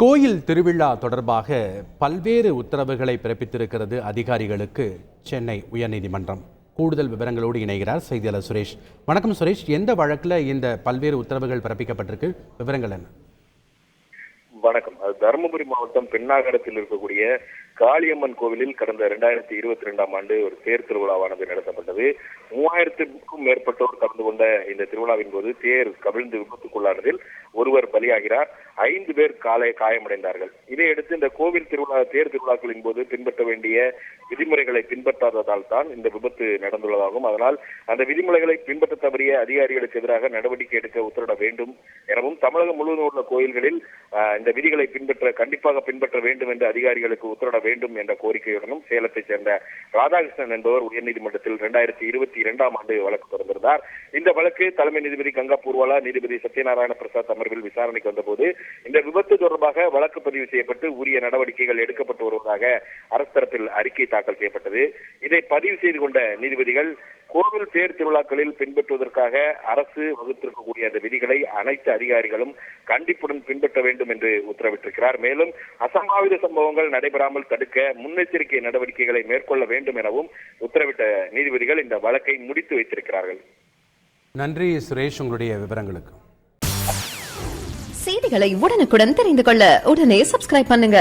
கோயில் திருவிழா தொடர்பாக பல்வேறு உத்தரவுகளை பிறப்பித்திருக்கிறது அதிகாரிகளுக்கு சென்னை உயர்நீதிமன்றம். கூடுதல் விவரங்களோடு இணைகிறார் செய்தியாளர் சுரேஷ். வணக்கம் சுரேஷ். எந்த வழக்கில் இந்த பல்வேறு உத்தரவுகள் பிறப்பிக்கப்பட்டிருக்கு? விவரங்கள் என்ன? வணக்கம். தருமபுரி மாவட்டம் பெண்ணாகரத்தில் இருக்கக்கூடிய காளியம்மன் கோவிலில் கடந்த இரண்டாயிரத்தி இருபத்தி ரெண்டாம் ஆண்டு ஒரு தேர் திருவிழாவானது நடத்தப்பட்டது. மூவாயிரத்திற்கும் மேற்பட்டோர் கலந்து கொண்ட இந்த திருவிழாவின் போது தேர் கவிழ்ந்து விபத்துக்குள்ளானதில் ஒருவர் பலியாகிறார். ஐந்து பேர் காலை காயமடைந்தார்கள். இதையடுத்து இந்த கோவில் திருவிழா தேர் திருவிழாக்களின் போது பின்பற்ற வேண்டிய விதிமுறைகளை பின்பற்றாததால் தான் இந்த விபத்து நடந்துள்ளதாகவும் அதனால் அந்த விதிமுறைகளை பின்பற்ற தவறிய அதிகாரிகளுக்கு எதிராக நடவடிக்கை எடுக்க உத்தரவிட வேண்டும் எனவும் தமிழகம் முழுவதும் உள்ள கோயில்களில் இந்த இந்த விதிகளை பின்பற்ற கண்டிப்பாக பின்பற்ற வேண்டும் என்று அதிகாரிகளுக்கு உத்தரவிட வேண்டும் என்ற கோரிக்கையுடனும் சேலத்தைச் சேர்ந்த ராதாகிருஷ்ணன் என்பவர் உயர்நீதிமன்றத்தில் இரண்டாயிரத்தி இருபத்தி இரண்டாம் ஆண்டு வழக்கு தொடர்ந்திருந்தார். இந்த வழக்கு தலைமை நீதிபதி கங்கா பூர்வாலா நீதிபதி சத்யநாராயண பிரசாத் அமர்வில் விசாரணைக்கு வந்தபோது இந்த விபத்து தொடர்பாக வழக்கு பதிவு செய்யப்பட்டு உரிய நடவடிக்கைகள் எடுக்கப்பட்டு வருவதாக அரசு தரப்பில் அறிக்கை தாக்கல் செய்யப்பட்டது. இதை பதிவு செய்து கொண்ட நீதிபதிகள் கோவில் தேர் திருவிழாக்களில் பின்பற்றுவதற்காக அரசு வகுத்திருக்கக்கூடிய அந்த விதிகளை அனைத்து அதிகாரிகளும் கண்டிப்புடன் பின்பற்ற வேண்டும் என்று உத்தரவிட்டிருக்கிறார். மேலும் அசம்பாவித சம்பவங்கள் நடைபெறாமல் தடுக்க முன்னெச்சரிக்கை நடவடிக்கைகளை மேற்கொள்ள வேண்டும் எனவும் உத்தரவிட்ட நீதிபதிகள் இந்த வழக்கை முடித்து வைத்திருக்கிறார்கள். நன்றி சுரேஷ் உங்களுடைய விவரங்களுக்கு. செய்திகளை உடனுக்குடன் தெரிந்து கொள்ள உடனே சப்ஸ்கிரைப் பண்ணுங்க.